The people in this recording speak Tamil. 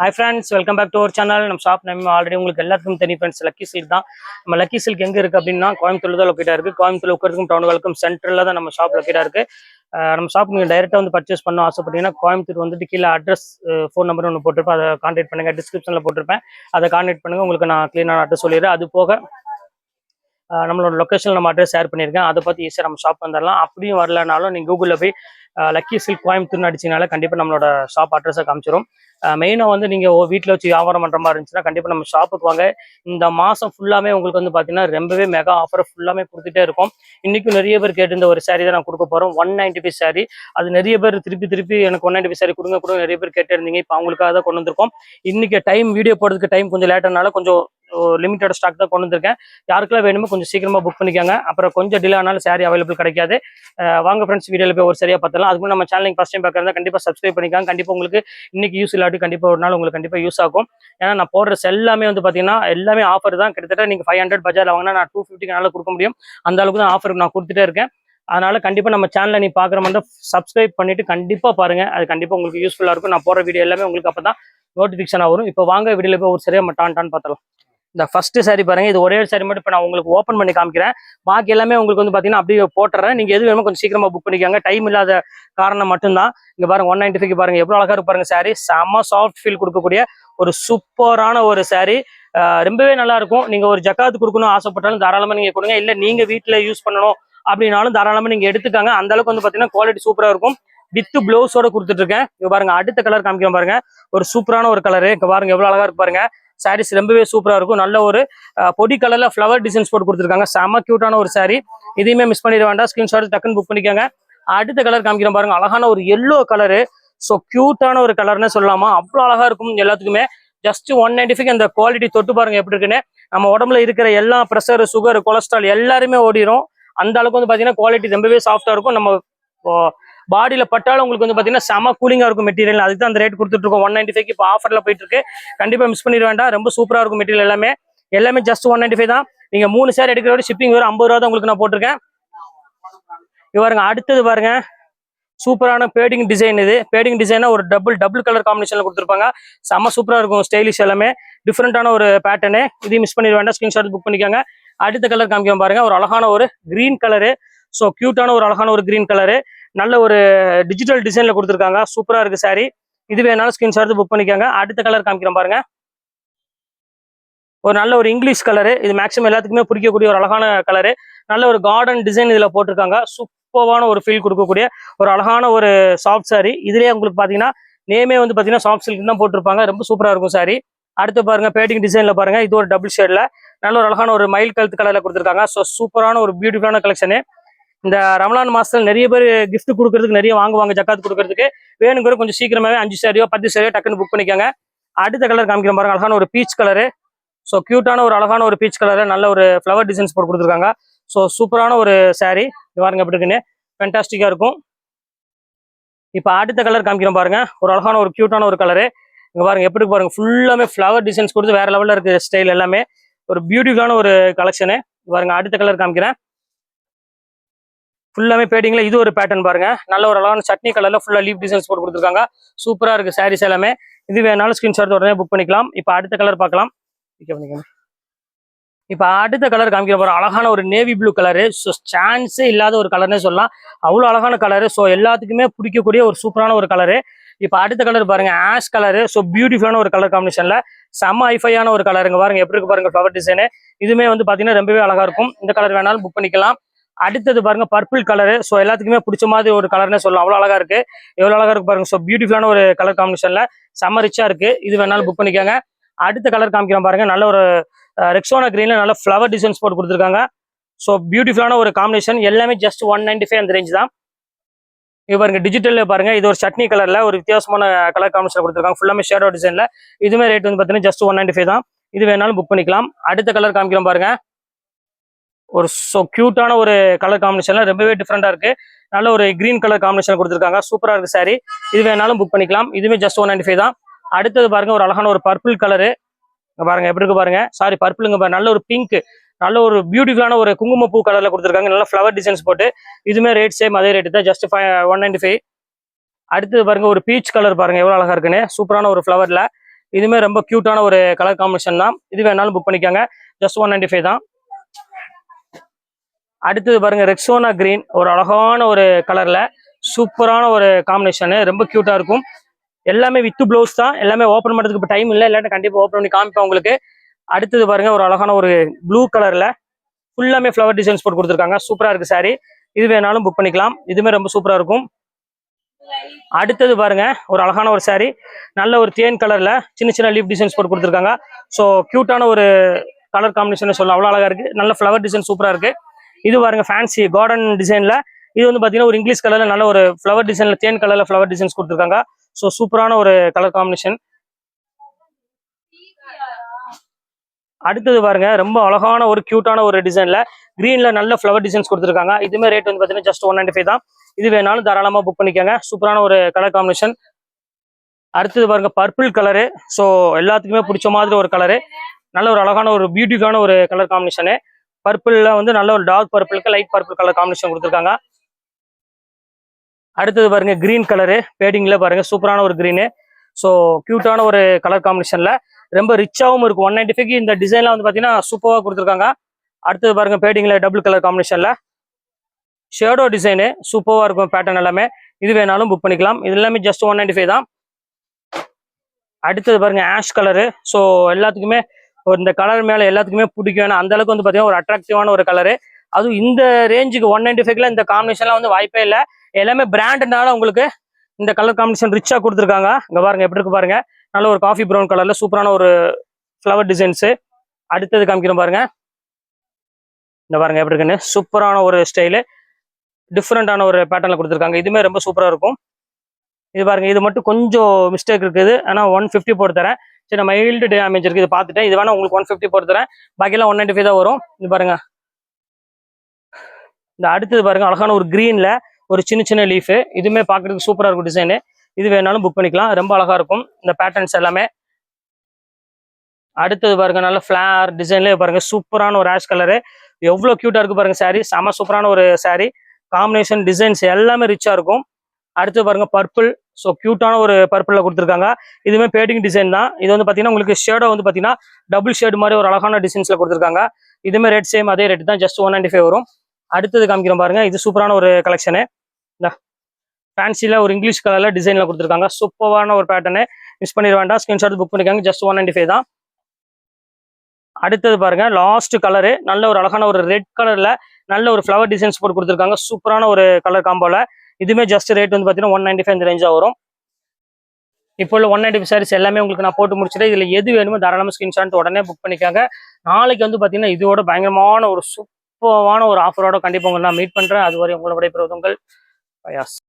Hi friends welcome back to our channel நம்ம ஷாப் நம்ம ஆல்ரெடி உங்களுக்கு எல்லாத்துக்கும் தெரியும் ஃப்ரெண்ட்ஸ் லக்கி சில்க் தான். நம்ம லக்கி சில்க் எங்கே இருக்குது அப்படின்னா கோயம்புத்தூர் தான் லொக்கேட்டாக இருக்குது கோயம்புத்தூர் உட்கிறதுக்கும் டவுனுகளுக்கும் சென்டரில் தான் நம்ம ஷாப் லொக்கேட்டாக இருக்குது நம்ம ஷாப் நீங்கள் டைரெக்டாக வந்து பர்ச்சேஸ் பண்ண ஆசைப்பட்டீங்கன்னா கோயம்புத்தூர் வந்துட்டு கீழே அட்ரஸ் ஃபோன் நம்பர் ஒன்று போட்டிருப்பேன். அதை கான்டாக்ட் பண்ணுங்கள் டிஸ்கிரிப்ஷனில் போட்டிருப்பேன். அதை கான்டாக்ட் பண்ணுங்கள் உங்களுக்கு நான் க்ளீனான அட்ரஸ் சொல்லிடுறேன். அது போக நம்மளோட லொக்கேஷன் நம்ம அட்ரஸ் ஷேர் பண்ணியிருக்கேன். அதை பற்றி ஈஸியாக நம்ம ஷாப் வந்துடலாம். அப்படியும் வரலனாலும் நீங்கள் கூகுளில் போய் லக்கி சில்க் கோயம்புத்தூர்னு அடிச்சினால கண்டிப்பாக நம்மளோட ஷாப் அட்ரஸை காமிச்சிரும். மெயினாக வந்து நீங்கள் வீட்டில் வச்சு வியாபாரம் பண்ணுற மாதிரி இருந்துச்சுன்னா கண்டிப்பாக நம்ம ஷாப்புக்கு வாங்க. இந்த மாதம் ஃபுல்லாமே உங்களுக்கு வந்து பார்த்தீங்கன்னா ரொம்பவே மெகா ஆஃபர் ஃபுல்லாமே கொடுத்துட்டே இருக்கும். இன்றைக்கும் நிறைய பேர் கேட்டிருந்த ஒரு saree தான் நான் கொடுக்க போகிறோம் ஒன் நைன்டி ஃபைவ் saree. அது நிறைய பேர் திருப்பி திருப்பி எனக்கு ஒன் நைன்டி ஃபைவ் saree கொடுங்க கூட நிறைய பேர் கேட்டிருந்தீங்க. இப்போ அவங்களுக்காக தான் கொண்டு வந்திருக்கோம். இன்னைக்கு டைம் வீடியோ போடுறதுக்கு டைம் கொஞ்சம் லேட்டானால கொஞ்சம் லிமிட்டட் ஸ்டாக் தான் கொண்டு வந்திருக்கேன். யாருக்கெல்லாம் வேணுமோ கொஞ்சம் சீக்கிரமாக புக் பண்ணிக்கோங்க. அப்புறம் கொஞ்சம் டிலே ஆனாலும் சாரி அவைலபிள் கிடைக்காது. வாங்க ஃப்ரெண்ட்ஸ் வீடியோவில் போய் ஒரு சரியாக பார்த்தலாம் அதுக்கு நம்ம சேனல் ஃபஸ்ட் டைம் பார்க்குறதா கண்டிப்பாக சப்ஸ்கிரைப் பண்ணிக்காங்க. கண்டிப்பாக உங்களுக்கு இன்னைக்கு யூஸ் இல்லாட்டி கண்டிப்பாக ஒரு நாள் உங்களுக்கு கண்டிப்பாக யூஸ் ஆகும். ஏன்னா நான் போடுற எல்லாமே வந்து பார்த்தீங்கன்னா எல்லாமே ஆஃபர் தான். கிட்டத்தட்ட நீங்கள் ஃபைவ் ஹண்ட்ரட் பஜாரில் வாங்கினா நான் டூ ஃபிஃப்டிக்கு நல்லா கொடுக்க முடியும். அந்த அளவுக்கு தான் ஆஃபர் நான் கொடுத்துட்டே இருக்கேன். அதனால கண்டிப்பாக நம்ம சேனலை நீ பார்க்குற மாதிரி சப்ஸ்கிரைப் பண்ணிட்டு கண்டிப்பாக பாருங்க. அது கண்டிப்பாக உங்களுக்கு யூஸ்ஃபுல்லாக இருக்கும். நான் போடுற வீடியோ எல்லாமே உங்களுக்கு அப்போ தான் நோட்டிஃபிகேஷன் வரும். இப்போ வாங்க வீடியோவில் போய் ஒரு சரியாக மட்டான்ட்டான்னு பார்த்தலாம் இந்த ஃபர்ஸ்ட் சாரி பாருங்க. இது ஒரே சாரி மட்டும் இப்போ நான் உங்களுக்கு ஓப்பன் பண்ணி காமிக்கிறேன். பாக்கி எல்லாமே உங்களுக்கு வந்து பார்த்தீங்கன்னா அப்படியே போட்டுறேன். நீங்க எது வேணுமோ கொஞ்சம் சீக்கிரமா புக் பண்ணிக்கோங்க. டைம் இல்லாத காரணம் மட்டும்தான். இங்க பாருங்க ஒன் நைன்டி பாருங்க. எவ்வளவு அழகா இருப்பாருங்க பாருங்க செம்ம சாஃப்ட் ஃபீல் கொடுக்கக்கூடிய ஒரு சூப்பரான ஒரு சாரி ரொம்பவே நல்லா இருக்கும். நீங்க ஒரு ஜக்காத்து கொடுக்கணும் ஆசைப்பட்டாலும் தாராளமா நீங்க கொடுங்க. இல்ல நீங்க வீட்ல யூஸ் பண்ணணும் அப்படின்னாலும் தாராளமா நீங்க எடுத்துக்காங்க. அந்த அளவுக்கு வந்து பாத்தீங்கன்னா குவாலிட்டி சூப்பரா இருக்கும். வித்து பிளவுஸோட கொடுத்துட்டு இருக்கேன். இங்க பாருங்க அடுத்த கலர் காமிக்கிறேன் பாருங்க. ஒரு சூப்பரான ஒரு கலரு இங்க பாருங்க எவ்வளவு அழகா இருக்கு பாருங்க. சாரீஸ் ரொம்பவே சூப்பரா இருக்கும். நல்ல ஒரு பொடி கலர்ல ஃப்ளவர் டிசைன்ஸ் போட்டு கொடுத்துருக்காங்க. செம க்யூட்டான ஒரு சாரீ இதையுமே மிஸ் பண்ணிட வேண்டாம். ஸ்கிரீன்ஷாட் டக்குன்னு புக் பண்ணிக்கோங்க. அடுத்த கலர் காமிக்கிறேன் பாருங்க. அழகான ஒரு எல்லோ கலரு ஸோ க்யூட்டான ஒரு கலர்னு சொல்லலாமா? அவ்வளோ அழகா இருக்கும் எல்லாத்துக்குமே. ஜஸ்ட் ஒன் நைன்டி அந்த குவாலிட்டி தொட்டு பாருங்க எப்படி இருக்குன்னு. நம்ம உடம்புல இருக்கிற எல்லா ப்ரெஷர் சுகர் கொலஸ்ட்ரால் எல்லாருமே ஓடிரும். அந்த அளவுக்கு வந்து பாத்தீங்கன்னா குவாலிட்டி ரொம்பவே சாஃப்டா இருக்கும். நம்ம பாடியில பட்டாலும் உங்களுக்கு வந்து பாத்தீங்கன்னா செம கூலிங்கா இருக்கும் மெட்டீரியல் அதுக்கு தான் அந்த ரேட் கொடுத்துட்ருக்கோம் ஒன் நைன்டி ஃபைவ் இப்போ ஆஃபர்ல போயிட்டு இருக்கு. கண்டிப்பா மிஸ் பண்ணிட வேண்டாம். ரொம்ப சூப்பராக இருக்கும் மெட்டீரியல் எல்லாமே. எல்லாமே ஜஸ்ட் ஒன் நைன்டி ஃபைவ் தான். நீங்க மூணு சேர் எடுக்கிறோட ஷிப்பிங் வரும் ஐம்பது ரூபா தான் உங்களுக்கு நான் போட்டிருக்கேன். பாருங்க அடுத்தது பாருங்க. சூப்பரான பேடிங் டிசைன் இது. பேடிங் டிசைனா ஒரு டபுள் டபுள் கலர் காம்பினேஷன்ல கொடுத்துருப்பாங்க. செம்ம சூப்பரா இருக்கும் ஸ்டைலிஷ் எல்லாமே. டிஃப்ரெண்டான ஒரு பேட்டர்னு இதையும் மிஸ் பண்ணிட வேண்டாம். ஸ்கிரீன்ஷாட் புக் பண்ணிக்கோங்க. அடுத்த கலர் காமிக்க பாருங்க. ஒரு அழகான ஒரு கிரீன் கலரு ஸோ க்யூட்டான ஒரு அழகான ஒரு கிரீன் கலரு நல்ல ஒரு டிஜிட்டல் டிசைன்ல கொடுத்துருக்காங்க. சூப்பரா இருக்கு saree. இது வேணாலும் ஸ்கிரீன்ஷாட் புக் பண்ணிக்கோங்க. அடுத்த கலர் காமிக்கிறேன் பாருங்க. ஒரு நல்ல ஒரு இங்கிலீஷ் கலரு இது மேக்ஸிமம் எல்லாத்துக்குமே பிடிக்கக்கூடிய ஒரு அழகான கலரு நல்ல ஒரு கார்டன் டிசைன் இதுல போட்டிருக்காங்க. சூப்பரான ஒரு ஃபீல் கொடுக்கக்கூடிய ஒரு அழகான ஒரு சாஃப்ட் saree. இதுலயே உங்களுக்கு பாத்தீங்கன்னா நேமே வந்து பாத்தீங்கன்னா சாஃப்ட் சில்க் தான் போட்டிருப்பாங்க. ரொம்ப சூப்பரா இருக்கும் சாரி அடுத்து பாருங்க பேட்டிங் டிசைன்ல பாருங்க. இது ஒரு டபுள் ஷேட்ல நல்ல ஒரு அழகான ஒரு மயில் கழுத்து கலர்ல கொடுத்துருக்காங்க. ஸோ சூப்பரான ஒரு பியூட்டிஃபுல்லான கலெக்ஷனு இந்த ரமலான் மாசத்துல நிறைய பேர் கிஃப்ட் கொடுக்கறதுக்கு நிறைய வாங்குவாங்க ஜக்காத் கொடுக்கறதுக்கு. வேணுங்கிற கொஞ்சம் சீக்கிரமாவே அஞ்சு சாரியோ பத்து சாரியோ டக்குன்னு புக் பண்ணிக்கோங்க. அடுத்த கலர் காமிக்கிற பாருங்க அழகான ஒரு பீச் கலரு ஸோ கியூட்டான ஒரு அழகான ஒரு பீச் கலரு நல்ல ஒரு ஃப்ளவர் டிசைன்ஸ் போட்டு கொடுத்துருக்காங்க. ஸோ சூப்பரான ஒரு saree. பாருங்க எப்படி இருக்குன்னு. ஃபென்டாஸ்டிக்காக இருக்கும். இப்போ அடுத்த கலர் காமிக்கிறோம் பாருங்க ஒரு அழகான ஒரு கியூட்டான ஒரு கலரு இங்க பாருங்க எப்படி பாருங்க ஃபுல்லாமே ஃப்ளவர் டிசைன்ஸ் கொடுத்து வேற லெவல்ல இருக்கு ஸ்டைல் எல்லாமே. ஒரு பியூட்டிஃபுல்லான ஒரு கலெக்ஷனு பாருங்க அடுத்த கலர் காமிக்கிறேன். ஃபுல்லாமே பேட்டிங்ல இது ஒரு பேட்டர்ன் பாருங்க. நல்ல ஒரு அழகான சட்னி கலர்ல ஃபுல்லா லீப் டிசைன்ஸ் போட்டு கொடுத்துருக்காங்க. சூப்பரா இருக்கு சாரீஸ் எல்லாமே. இது வேணாலும் ஸ்க்ரீன்ஷாட் உடனே புக் பண்ணிக்கலாம். இப்போ அடுத்த கலர் பார்க்கலாம். இப்போ அடுத்த கலர் காமிக்கிற போற அழகான ஒரு நேவி ப்ளூ கலரு ஸோ சான்ஸே இல்லாத ஒரு கலர்னே சொல்லலாம். அவ்வளோ அழகான கலரு ஸோ எல்லாத்துக்குமே பிடிக்கக்கூடிய ஒரு சூப்பரான ஒரு கலரு இப்போ அடுத்த கலர் பாருங்க. ஆஷ் கலரு ஸோ பியூட்டிஃபுல்லான ஒரு கலர் காம்பினேஷனில் செம்ம ஐஃபையான ஒரு கலருங்க பாருங்க. எப்படி இருக்கு பாருங்க ஃப்ளவர் டிசைனு இதுவுமே வந்து பாத்தீங்கன்னா ரொம்பவே அழகா இருக்கும். இந்த கலர் வேணாலும் புக் பண்ணிக்கலாம். அடுத்தது பாருங்க பர்பிள் கலரு ஸோ எல்லாத்துக்குமே பிடிச்ச மாதிரி ஒரு கலர்னே சொல்லலாம். அவ்வளோ அழகா இருக்கு. எவ்வளோ அழகா இருக்கு பாருங்க. ஸோ பியூட்டிஃபுல்லான ஒரு கலர் காம்பினேஷன்ல செம்ம ரிச்சா இருக்கு. இது வேணாலும் புக் பண்ணிக்கோங்க. அடுத்த கலர் காமிக்கலாம் பாருங்க. நல்ல ஒரு ரெக்ஸோனா கிரீன்ல நல்ல ஃப்ளவர் டிசைன்ஸ் போட்டு கொடுத்துருக்காங்க. ஸோ பியூட்டிஃபுல்லான ஒரு காம்பினேஷன் எல்லாமே ஜஸ்ட் ஒன் நைன்டி ஃபைவ் அந்த ரேஞ்ச் தான். இது பாருங்க டிஜிட்டல்ல பாருங்க. இது ஒரு சட்னி கலர்ல ஒரு வித்தியாசமான கலர் காம்பினேஷன் கொடுத்துருக்காங்க. ஃபுல்லாமே ஷேடோ டிசைன்ல இதுமே ரேட் வந்து பார்த்தீங்கன்னா ஜஸ்ட் ஒன் நைன்டி ஃபைவ் தான். இது வேணாலும் புக் பண்ணிக்கலாம். அடுத்த கலர் காமிக்கிறோம் பாருங்க. ஒரு ஸோ க்யூட்டான ஒரு கலர் காம்பினேஷன்ல ரொம்பவே டிஃப்ரெண்டாக இருக்கு. நல்ல ஒரு கிரீன் கலர் காம்பினேஷன் கொடுத்துருக்காங்க. சூப்பராக இருக்கு சாரி இது வேணாலும் புக் பண்ணிக்கலாம். இதுவுமே ஜஸ்ட் ஒன் நைன்டி ஃபைவ் தான். அடுத்தது பாருங்க ஒரு அழகான ஒரு பர்பிள் கலரு பாருங்க எப்படி இருக்கு பாருங்க. சாரி பர்பிளுங்க பாரு நல்ல ஒரு பிங்க் நல்ல ஒரு பியூட்டிஃபுல்லான ஒரு குங்குமப்பூ கலர்ல கொடுத்துருக்காங்க. நல்ல ஃப்ளவர் டிசைன்ஸ் போட்டு. இதுமே ரேட் சேம் அதே ரேட்டு தான். Just five one ninety five அடுத்தது பாருங்க ஒரு பீச் கலர் பாருங்க. எவ்வளோ அழகா இருக்குன்னு. சூப்பரான ஒரு ஃப்ளவர்ல இதுவுமே ரொம்ப க்யூட்டான ஒரு கலர் காம்பினேஷன் தான். இது வேணாலும் புக் பண்ணிக்கோங்க. ஜஸ்ட் ஒன் நைன்டி ஃபைவ் தான். அடுத்தது பாருங்க ரெக்ஸோனா கிரீன் ஒரு அழகான ஒரு கலர்ல சூப்பரான ஒரு காம்பினேஷனு ரொம்ப கியூட்டா இருக்கும். எல்லாமே வித்து ப்ளவுஸ் தான். எல்லாமே ஓப்பன் பண்ணுறதுக்கு இப்போ டைம் இல்லை. இல்லாட்டி கண்டிப்பாக ஓப்பன் பண்ணி காமிப்பேன் உங்களுக்கு. அடுத்தது பாருங்க ஒரு அழகான ஒரு ப்ளூ கலர்ல ஃபுல்லாமே ஃப்ளவர் டிசைன்ஸ் போட்டு கொடுத்துருக்காங்க. சூப்பரா இருக்கு சாரி இது வேணாலும் புக் பண்ணிக்கலாம். இதுவுமே ரொம்ப சூப்பரா இருக்கும். அடுத்தது பாருங்க ஒரு அழகான ஒரு சாரி நல்ல ஒரு தேன் கலர்ல சின்ன சின்ன லீஃப் டிசைன்ஸ் போட்டு கொடுத்துருக்காங்க. ஸோ கியூட்டான ஒரு கலர் காம்பினேஷன் சொல்ல அவ்வளோ அழகா இருக்கு. நல்ல ஃப்ளவர் டிசைன் சூப்பரா இருக்கு. இது பாருங்க ஃபேன்சி கார்டன் டிசைன்ல இது வந்து பாத்தீங்கன்னா ஒரு இங்கிலீஷ் கலர்ல நல்ல ஒரு ஃப்ளவர் டிசைன்ல தேன் கலர்ல ஃப்ளவர் டிசைன்ஸ் கொடுத்துருக்காங்க. ஸோ சூப்பரான ஒரு கலர் காம்பினேஷன் அடுத்தது பாருங்க ரொம்ப அழகான ஒரு கியூட்டான ஒரு டிசைன்ல கிரீன்ல நல்ல ஃப்ளவர் டிசைன்ஸ் கொடுத்துருக்காங்க. இதுமே ரேட் வந்து பாத்தீங்கன்னா ஜஸ்ட் ஒன் நைன்டி ஃபைவ் தான். இது வேணாலும் தாராளமா புக் பண்ணிக்கோங்க. சூப்பரான ஒரு கலர் காம்பினேஷன் அடுத்தது பாருங்க பர்பிள் கலரு ஸோ எல்லாத்துக்குமே பிடிச்ச மாதிரி ஒரு கலரு நல்ல ஒரு அழகான ஒரு பியூட்டிஃபுல்லான ஒரு கலர் காம்பினேஷனு பர்பிள்ல வந்து நல்ல ஒரு டார்க் பர்பிளுக்கு லைட் பர்பிள் கலர் காம்பினேஷன் கொடுத்துருக்காங்க. அடுத்தது பாருங்க கிரீன் கலரு பேடிங்ல பாருங்க சூப்பரான ஒரு கிரீனு ஸோ கியூட்டான ஒரு கலர் காம்பினேஷன்ல ரொம்ப ரிச்சாகவும் இருக்கும். ஒன் நைன்டி ஃபைவ் இந்த டிசைன்லாம் வந்து பார்த்தீங்கன்னா சூப்பராக கொடுத்துருக்காங்க. அடுத்தது பாருங்க பேடிங்ல டபுள் கலர் காம்பினேஷன்ல ஷேடோ டிசைனு சூப்பராக இருக்கும் பேட்டர்ன் எல்லாமே. இது வேணாலும் புக் பண்ணிக்கலாம். இது எல்லாமே ஜஸ்ட் ஒன் நைன்டி ஃபைவ் தான். அடுத்தது பாருங்க ஆஷ் கலரு ஸோ எல்லாத்துக்குமே ஒரு இந்த கலர் மேலே எல்லாத்துக்குமே பிடிக்கும் ஏன்னா அந்த அளவுக்கு வந்து பார்த்தீங்கன்னா ஒரு அட்ராக்டிவான ஒரு கலரு அதுவும் இந்த ரேஞ்சுக்கு ஒன் நைன்டி ஃபைவ்ல இந்த காம்பினேஷன்லாம் வந்து வாய்ப்பே இல்லை. எல்லாமே பிராண்டுனால உங்களுக்கு இந்த கலர் காம்பினேஷன் ரிச்சா கொடுத்துருக்காங்க. இங்கே பாருங்க எப்படி இருக்கு பாருங்க. நல்ல ஒரு காஃபி ப்ரௌன் கலர்ல சூப்பரான ஒரு ஃப்ளவர் டிசைன்ஸ் அடுத்தது காமிக்கிறோம் பாருங்க. இந்த பாருங்க எப்படி இருக்குன்னு. சூப்பரான ஒரு ஸ்டைலு டிஃப்ரெண்டான ஒரு பேட்டர்ல கொடுத்துருக்காங்க. இதுவுமே ரொம்ப சூப்பரா இருக்கும். இது பாருங்க இது மட்டும் கொஞ்சம் மிஸ்டேக் இருக்குது. ஆனா ஒன் ஃபிஃப்டி போட்டு தரேன். சரி நம்ம மைல்டு டேமேஜ் இருக்கு இது பார்த்துட்டேன் இது வேணா உங்களுக்கு ஒன் ஃபிஃப்டி போட்டு தரேன் பாக்கியெல்லாம் ஒன் நைன்டி ஃபைவ் தான் வரும். இது பாருங்க. இந்த அடுத்தது பாருங்க அழகான ஒரு கிரீன்ல ஒரு சின்ன சின்ன லீஃபு இதுவுமே பார்க்குறதுக்கு சூப்பராக இருக்கும் டிசைனு இது வேணாலும் புக் பண்ணிக்கலாம். ரொம்ப அழகா இருக்கும். இந்த பேட்டர்ன்ஸ் எல்லாமே. அடுத்தது பாருங்க நல்ல ஃப்ளார் டிசைன்லேயே பாருங்க சூப்பரான ஒரு ஆஷ் கலரு எவ்வளோ க்யூட்டா இருக்கு பாருங்க சாரீ செம சூப்பரான ஒரு சாரீ காம்பினேஷன் டிசைன்ஸ் எல்லாமே ரிச்சாக இருக்கும். அடுத்து பாருங்க பர்பிள் ஸோ க்யூட்டான ஒரு பர்பிளில் கொடுத்துருக்காங்க. இதுவுமே பேட்டிங் டிசைன் தான். இது வந்து பார்த்தீங்கன்னா உங்களுக்கு ஷேடோ வந்து பார்த்தீங்கன்னா டபுள் ஷேடு மாதிரி ஒரு அழகான டிசைன்ஸில் கொடுத்துருக்காங்க. இதுவுமே ரேட் சேம் அதே ரேட் தான். ஜஸ்ட் ஒன் நைன்டி ஃபைவ் வரும். அடுத்தது காமிக்கிறோம் பாருங்க. இது சூப்பரான ஒரு கலெக்ஷனு இந்த ஃபேன்சியில் ஒரு இங்கிலீஷ் கலரில் டிசைனில் கொடுத்துருக்காங்க. சூப்பரான ஒரு பேட்டர்னு மிஸ் பண்ணிட வேண்டாம். ஸ்கிரீன்ஷாட் புக் பண்ணிக்காங்க. ஜஸ்ட் ஒன் நைன்டி ஃபைவ் தான். அடுத்தது பாருங்க. லாஸ்ட் கலரு நல்ல ஒரு அழகான ஒரு ரெட் கலர்ல நல்ல ஒரு ஃப்ளவர் டிசைன்ஸ் போட்டு கொடுத்துருக்காங்க. சூப்பரான ஒரு கலர் காம்போல இதுவுமே ஜஸ்ட் ரேட் வந்து பார்த்தீங்கன்னா ஒன் நைன்டி ஃபைவ் இந்த ரேஞ்சாக வரும். இப்போ உள்ள ஒன் நைன்டி சாரீஸ் எல்லாமே உங்களுக்கு நான் போட்டு முடிச்சிட்டேன் இதில் எது வேணுமோ தாராளமாக ஸ்கிரீன்ஷாட் உடனே புக் பண்ணிக்காங்க. நாளைக்கு வந்து பார்த்தீங்கன்னா இதோட பயங்கரமான ஒரு சூப்பரான ஒரு ஆஃபரோட கண்டிப்பாக உங்களை நான் மீட் பண்ணுறேன் அதுவரை உங்களோட விடைபெறுவது உங்கள் பயாஸ்.